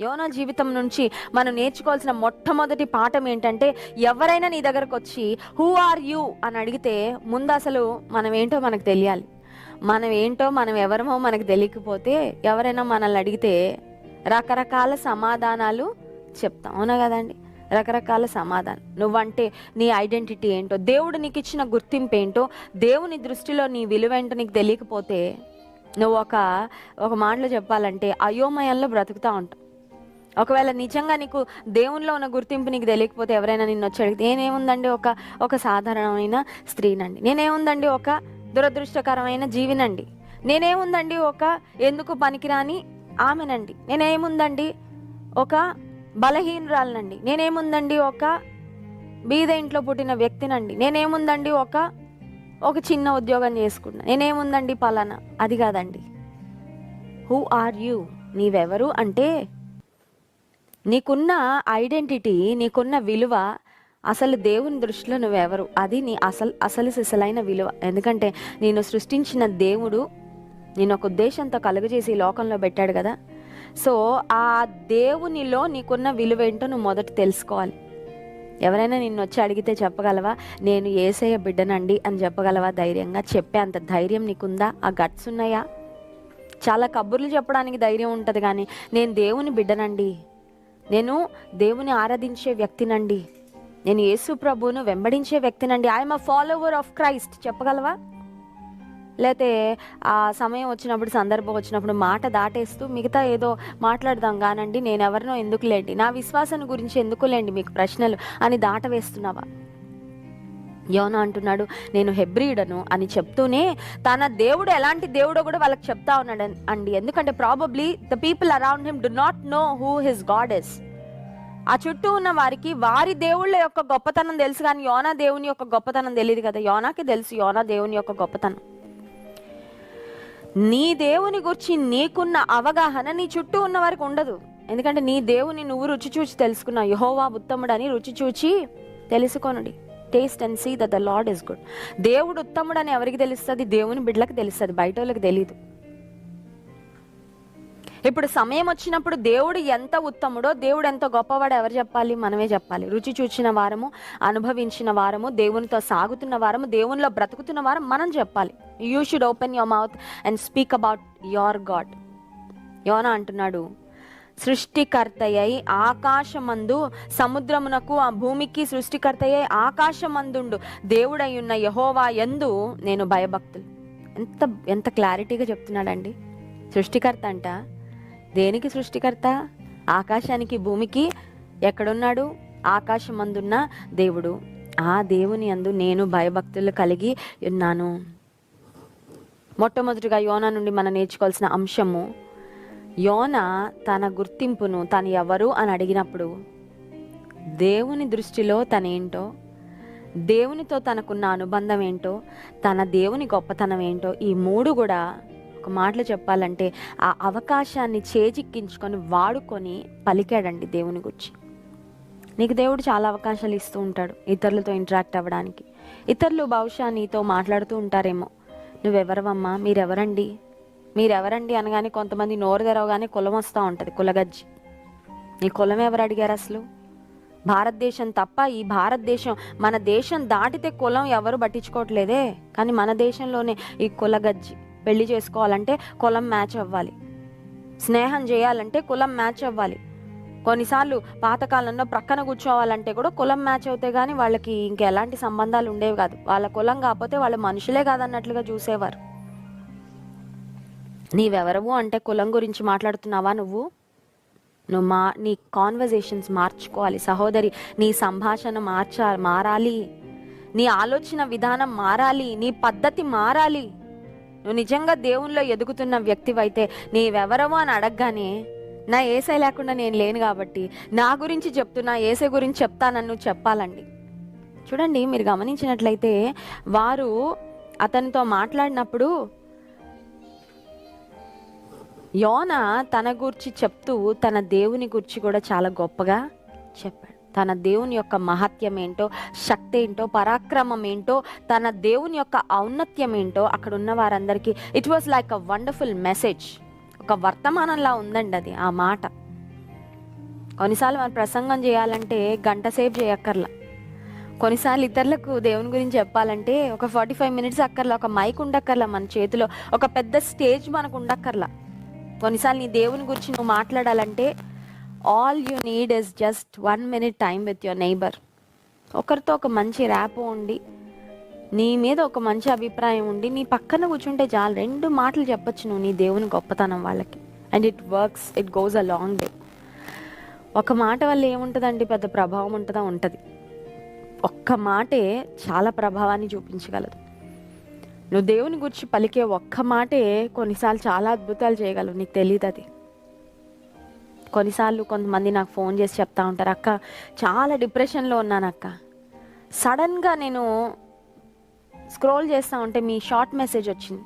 యోనా జీవితం నుంచి మనం నేర్చుకోవాల్సిన మొట్టమొదటి పాఠం ఏంటంటే ఎవరైనా నీ దగ్గరకు వచ్చి హూ ఆర్ యూ అని అడిగితే ముందు అసలు మనం ఏంటో మనకు తెలియాలి. మనం ఏంటో మనం ఎవరమో మనకు తెలియకపోతే ఎవరైనా మనల్ని అడిగితే రకరకాల సమాధానాలు చెప్తాం. అవునా కదండి రకరకాల సమాధానం. నువ్వంటే నీ ఐడెంటిటీ ఏంటో దేవుడు నీకు ఇచ్చిన గుర్తింపు ఏంటో దేవుని దృష్టిలో నీ విలువ ఏంటో నీకు తెలియకపోతే నువ్వు ఒక ఒక మాటలో చెప్పాలంటే అయోమయంలో బ్రతుకుతా ఉంటావు. ఒకవేళ నిజంగా నీకు దేవునిలో ఉన్న గుర్తింపు నీకు తెలియకపోతే ఎవరైనా నిన్ను వచ్చి అడిగితే నేనేముందండి ఒక ఒక సాధారణమైన స్త్రీనండి. నేనేముందండి ఒక దురదృష్టకరమైన జీవినండి. నేనేముందండి ఒక ఎందుకు పనికిరాని ఆమెనండి. నేనేముందండి ఒక బలహీనురాలనండి. నేనేముందండి ఒక బీద ఇంట్లో పుట్టిన వ్యక్తినండి. నేనేముందండి ఒక ఒక చిన్న ఉద్యోగం చేసుకున్నా. నేనేముందండి పలానా? అది కాదండి. Who are you? నీవెవరు? అంటే నీకున్న ఐడెంటిటీ నీకున్న విలువ అసలు దేవుని దృష్టిలో నువ్వెవరు? అది నీ అసలు అసలు సిసలైన విలువ. ఎందుకంటే నేను సృష్టించిన దేవుడు నేను ఒక ఉద్దేశంతో కలుగజేసి లోకంలో పెట్టాడు కదా. సో ఆ దేవునిలో నీకున్న విలువ ఏంటో నువ్వు మొదట తెలుసుకోవాలి. ఎవరైనా నిన్ను వచ్చి అడిగితే చెప్పగలవా? నేను ఏసయ్య బిడ్డనండి అని చెప్పగలవా? ధైర్యంగా చెప్పే అంత ధైర్యం నీకుందా? ఆ గట్స్ ఉన్నాయా? చాలా కబుర్లు చెప్పడానికి ధైర్యం ఉంటుంది కానీ నేను దేవుని బిడ్డనండి. నేను దేవుని ఆరాధించే వ్యక్తినండి. నేను యేసు ప్రభువును వెంబడించే వ్యక్తినండి. I am a follower of Christ చెప్పగలవా? లేతే ఆ సమయం వచ్చినప్పుడు సందర్భం వచ్చినప్పుడు మాట దాటేస్తూ మిగతా ఏదో మాట్లాడదాం కానండి. నేను ఎవరినో ఎందుకులేండి? నా విశ్వాసాన్ని గురించి ఎందుకులేండి మీకు ప్రశ్నలు అని దాటవేస్తున్నావా? యోనా అంటున్నాడు నేను హెబ్రీడను అని చెప్తూనే తన దేవుడు ఎలాంటి దేవుడో కూడా వాళ్ళకి చెప్తా ఉన్నాడు అండి. ఎందుకంటే probably the people around him do not know who his god is ఆ చుట్టూ ఉన్న వారికి వారి దేవుళ్ళ యొక్క గొప్పతనం తెలుసు కానీ యోనా దేవుని యొక్క గొప్పతనం తెలియదు కదా. యోనాకి తెలుసు యోనా దేవుని యొక్క గొప్పతనం. నీ దేవుని గురించి నీకున్న అవగాహన నీ చుట్టూ ఉన్న వారికి ఉండదు. ఎందుకంటే నీ దేవుని నువ్వు రుచి చూచి తెలుసుకున్నావు. యహోవా ఉత్తముడని రుచి చూచి తెలుసుకొనుడి. Taste and see that the lord is good దేవుడు ఉత్తముడు అని ఎవరికి తెలుస్తుంది? దేవుని బిడ్డలకు తెలుస్తుంది. బయట వాళ్ళకి తెలియదు ఇప్పుడు సమయం వచ్చినప్పుడు దేవుడు ఎంత ఉత్తముడో దేవుడు ఎంత గొప్పవాడో ఎవరు చెప్పాలి? మనమే చెప్పాలి. రుచి చూచిన వారము అనుభవించిన వారము దేవునితో సాగుతున్న వారము దేవునిలో బ్రతుకుతున్న వారం మనం చెప్పాలి. You should open your mouth and speak about your god యోనా అంటున్నాడు సృష్టికర్తయ్యై ఆకాశమందు సముద్రమునకు ఆ భూమికి సృష్టికర్తయ్యై ఆకాశమందుండు. దేవుడై ఉన్న యహోవా ఎందు నేను భయభక్తులు. ఎంత ఎంత క్లారిటీగా చెప్తున్నాడండి. సృష్టికర్త అంట దేనికి సృష్టికర్త? ఆకాశానికి భూమికి ఎక్కడున్నాడు? ఆకాశమందున్న దేవుడు. ఆ దేవుని అందు నేను భయభక్తులు కలిగి ఉన్నాను. మొట్టమొదటిగా యోనా నుండి మనం నేర్చుకోవాల్సిన అంశము యోన తన గుర్తింపును తను ఎవరు అని అడిగినప్పుడు దేవుని దృష్టిలో తనేంటో దేవునితో తనకున్న అనుబంధం ఏంటో తన దేవుని గొప్పతనం ఏంటో ఈ మూడు కూడా ఒక మాటలు చెప్పాలంటే ఆ అవకాశాన్ని చేజిక్కించుకొని వాడుకొని పలికాడండి దేవుని గురించి. నీకు దేవుడు చాలా అవకాశాలు ఇస్తూ ఉంటాడు ఇతరులతో ఇంటరాక్ట్ అవ్వడానికి. ఇతరులు బహుశా నీతో మాట్లాడుతూ ఉంటారేమో. నువ్వెవరవమ్మా? మీరెవరండి? మీరెవరండి అనగానే కొంతమంది నోరు తెరవగానే కులం వస్తూ ఉంటుంది కులగజ్జి. నీ కులం ఎవరు అడిగారు అసలు? భారతదేశం తప్ప ఈ భారతదేశం మన దేశం దాటితే కులం ఎవరు పట్టించుకోవట్లేదే. కానీ మన దేశంలోనే ఈ కులగజ్జి పెళ్ళి చేసుకోవాలంటే కులం మ్యాచ్ అవ్వాలి. స్నేహం చేయాలంటే కులం మ్యాచ్ అవ్వాలి. కొన్నిసార్లు పాతకాలంలో ప్రక్కన కూర్చోవాలంటే కూడా కులం మ్యాచ్ అవుతే కానీ వాళ్ళకి ఇంకెలాంటి సంబంధాలు ఉండేవి కాదు. వాళ్ళ కులం కాకపోతే వాళ్ళ మనుషులే కాదన్నట్లుగా చూసేవారు. నీవెవరవు? అంటే కులం గురించి మాట్లాడుతున్నావా నువ్వు? నువ్వు మా నీ కాన్వర్జేషన్స్ మార్చుకోవాలి. సహోదరి నీ సంభాషణ మార్చా మారాలి. నీ ఆలోచన విధానం మారాలి. నీ పద్ధతి మారాలి. నువ్వు నిజంగా దేవుణ్ణిలో ఎదుగుతున్న వ్యక్తివైతే నీవెవరవు అని అడగగానే నా ఏసై లేకుండా నేను లేను కాబట్టి నా గురించి చెప్తున్నా ఏసై గురించి చెప్తానని నువ్వు చెప్పాలండి. చూడండి మీరు గమనించినట్లయితే వారు అతనితో మాట్లాడినప్పుడు యోన తన గురించి చెప్తూ తన దేవుని గురించి కూడా చాలా గొప్పగా చెప్పాడు. తన దేవుని యొక్క మహత్యం ఏంటో శక్తి ఏంటో పరాక్రమం ఏంటో తన దేవుని యొక్క ఔన్నత్యం ఏంటో అక్కడ ఉన్న వారందరికీ it was like a wonderful message ఒక వర్తమానంలా ఉందండి అది ఆ మాట. కొన్నిసార్లు మనం ప్రసంగం చేయాలంటే గంట సేపు చేయక్కర్లా. కొన్నిసార్లు ఇతరులకు దేవుని గురించి చెప్పాలంటే ఒక ఫార్టీ ఫైవ్ మినిట్స్ అక్కర్లా ఒక మైక్ ఉండక్కర్లా మన చేతిలో ఒక పెద్ద స్టేజ్ మనకు ఉండక్కర్లా. కొన్నిసార్లు నీ దేవుని గురించి నువ్వు మాట్లాడాలంటే all you need is just one minute time with your neighbour ఒకరితో ఒక మంచి ర్యాప్ ఉండి నీ మీద ఒక మంచి అభిప్రాయం ఉండి నీ పక్కన కూర్చుంటే చాలు రెండు మాటలు చెప్పొచ్చు నువ్వు నీ దేవుని గొప్పతనం వాళ్ళకి. And it works it goes a long day ఒక మాట వల్ల ఏముంటుందండి? పెద్ద ప్రభావం ఉంటుందా? ఉంటుంది. ఒక్క మాటే చాలా ప్రభావాన్ని చూపించగలదు. నువ్వు దేవుని గురించి పలికే ఒక్క మాటే కొన్నిసార్లు చాలా అద్భుతాలు చేయగలవు నీకు తెలియదు అది. కొన్నిసార్లు కొంతమంది నాకు ఫోన్ చేసి చెప్తా ఉంటారు అక్క చాలా డిప్రెషన్లో ఉన్నాను అక్క. సడన్గా నేను స్క్రోల్ చేస్తూ ఉంటే మీ షార్ట్ మెసేజ్ వచ్చింది.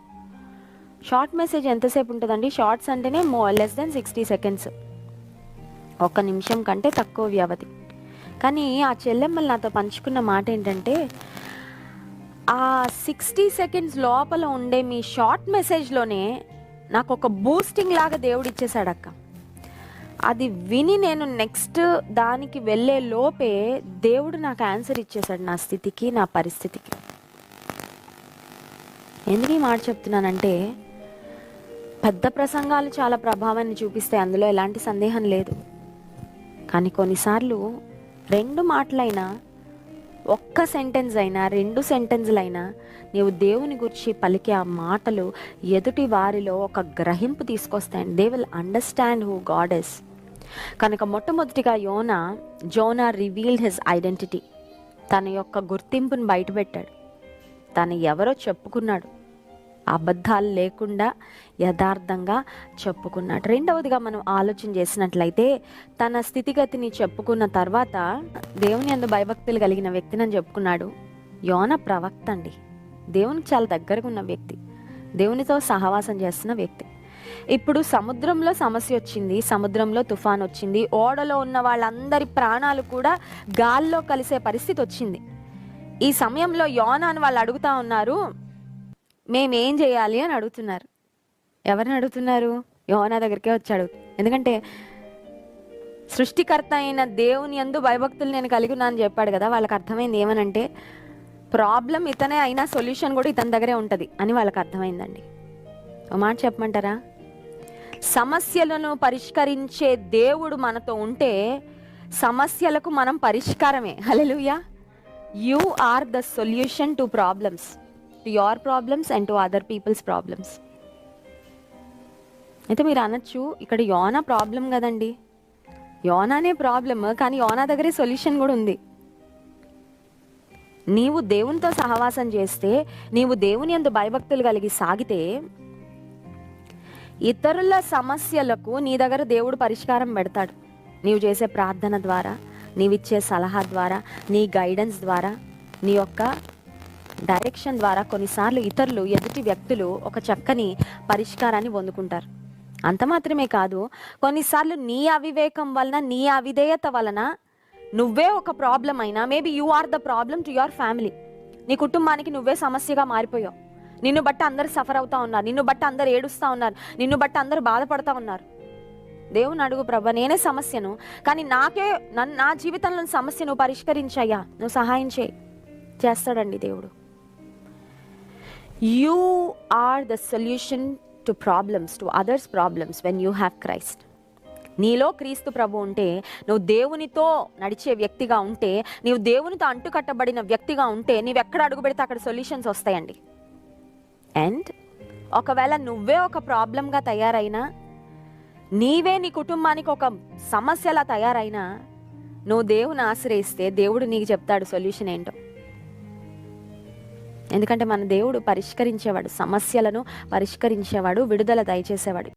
షార్ట్ మెసేజ్ ఎంతసేపు ఉంటుందండి? షార్ట్స్ అంటేనే మో లెస్ దెన్ సిక్స్టీ సెకండ్స్. ఒక్క నిమిషం కంటే తక్కువ వ్యవధి. కానీ ఆ చెల్లెమ్మలు నాతో పంచుకున్న మాట ఏంటంటే ఆ సిక్స్టీ సెకండ్స్ లోపల ఉండే మీ షార్ట్ మెసేజ్లోనే నాకు ఒక బూస్టింగ్ లాగా దేవుడు ఇచ్చేసాడు అది విని నేను నెక్స్ట్ దానికి వెళ్ళే లోపే దేవుడు నాకు ఆన్సర్ ఇచ్చేసాడు నా స్థితికి నా పరిస్థితికి. ఎందుకు ఈ మాట చెప్తున్నానంటే పెద్ద ప్రసంగాలు చాలా ప్రభావాన్ని చూపిస్తాయి అందులో ఎలాంటి సందేహం లేదు. కానీ కొన్నిసార్లు రెండు మాటలైనా ఒక్క సెంటెన్స్ అయినా రెండు సెంటెన్స్లైనా నీవు దేవుని గురించి పలికే ఆ మాటలు ఎదుటి వారిలో ఒక గ్రహింపు తీసుకొస్తాయి. They will understand who god is కనుక మొట్టమొదటిగా యోనా జోనా రివీల్డ్ హిజ్ ఐడెంటిటీ తన యొక్క గుర్తింపును బయటపెట్టాడు. తను ఎవరో చెప్పుకున్నాడు. అబద్ధాలు లేకుండా యథార్థంగా చెప్పుకున్నాడు రెండవదిగా మనం ఆలోచన చేసినట్లయితే తన స్థితిగతిని చెప్పుకున్న తర్వాత దేవుని అందు భయభక్తులు కలిగిన వ్యక్తిని అని చెప్పుకున్నాడు యోన ప్రవక్త అండి. దేవునికి చాలా దగ్గరగా ఉన్న వ్యక్తి. దేవునితో సహవాసం చేస్తున్న వ్యక్తి. ఇప్పుడు సముద్రంలో సమస్య వచ్చింది సముద్రంలో తుఫాన్ వచ్చింది ఓడలో ఉన్న వాళ్ళందరి ప్రాణాలు కూడా గాల్లో కలిసే పరిస్థితి వచ్చింది. ఈ సమయంలో యోన అని వాళ్ళు అడుగుతా ఉన్నారు మేమేం చేయాలి అని అడుగుతున్నారు. ఎవరిని అడుగుతున్నారు? యోనా దగ్గరికే వచ్చాడు. ఎందుకంటే సృష్టికర్త అయిన దేవుని ఎందు భయభక్తులు నేను కలిగి ఉన్నాను అని చెప్పాడు కదా వాళ్ళకి అర్థమైంది ఏమనంటే ప్రాబ్లం ఇతనే అయినా సొల్యూషన్ కూడా ఇతని దగ్గరే ఉంటుంది అని వాళ్ళకి అర్థమైందండి. ఒక మాట చెప్పమంటారా? సమస్యలను పరిష్కరించే దేవుడు మనతో ఉంటే సమస్యలకు మనం పరిష్కారమే. Hallelujah you are the solution to problems to your problems and to other people's problems అయితే మీరు అనొచ్చు ఇక్కడ యోనా ప్రాబ్లం కదండి. యోనానే ప్రాబ్లమ్ కానీ యోనా దగ్గరే సొల్యూషన్ కూడా ఉంది. నీవు దేవునితో సహవాసం చేస్తే నీవు దేవుని ఎందు భయభక్తులు కలిగి సాగితే ఇతరుల సమస్యలకు నీ దగ్గర దేవుడు పరిష్కారం పెడతాడు. నీవు చేసే ప్రార్థన ద్వారా నీవిచ్చే సలహా ద్వారా నీ గైడెన్స్ ద్వారా నీ యొక్క డైరెక్షన్ ద్వారా కొన్నిసార్లు ఇతరులు ఎదుటి వ్యక్తులు ఒక చక్కని పరిష్కారాన్ని పొందుకుంటారు. అంత మాత్రమే కాదు కొన్నిసార్లు నీ అవివేకం వలన నీ అవిధేయత వలన నువ్వే ఒక ప్రాబ్లం అయినా maybe you are the problem to your family నీ కుటుంబానికి నువ్వే సమస్యగా మారిపోయావు. నిన్ను బట్టి అందరు సఫర్ అవుతా ఉన్నారు నిన్ను బట్టి అందరు ఏడుస్తూ ఉన్నారు నిన్ను బట్టి అందరు బాధపడతా ఉన్నారు. దేవుని అడుగు ప్రభ నేనే సమస్యను కానీ నాకే నన్ను నా జీవితంలో సమస్య నువ్వు పరిష్కరించయ్యా నువ్వు సహాయం చేయి. చేస్తాడండి దేవుడు. You are the solution to problems to others problems when you have Christ నీలో క్రీస్తు ప్రభు ఉంటే నువ్వు దేవునితో నడిచే వ్యక్తిగా ఉంటే నీవు దేవునితో అంటుకట్టబడిన వ్యక్తిగా ఉంటే నీవు ఎక్కడ అడుగు పెడితే అక్కడ సొల్యూషన్స్ వస్తాయండి. అండ్ ఒకవేళ నువ్వే ఒక ప్రాబ్లంగా తయారైనా నీవే నీ కుటుంబానికి ఒక సమస్యలా తయారైనా నువ్వు దేవుని ఆశ్రయిస్తే దేవుడు నీకు చెప్తాడు సొల్యూషన్ ఏంటో. ఎందుకంటే మన దేవుడు పరిష్కరించేవాడు సమస్యలను పరిష్కరించేవాడు విడుదల దయచేసేవాడు.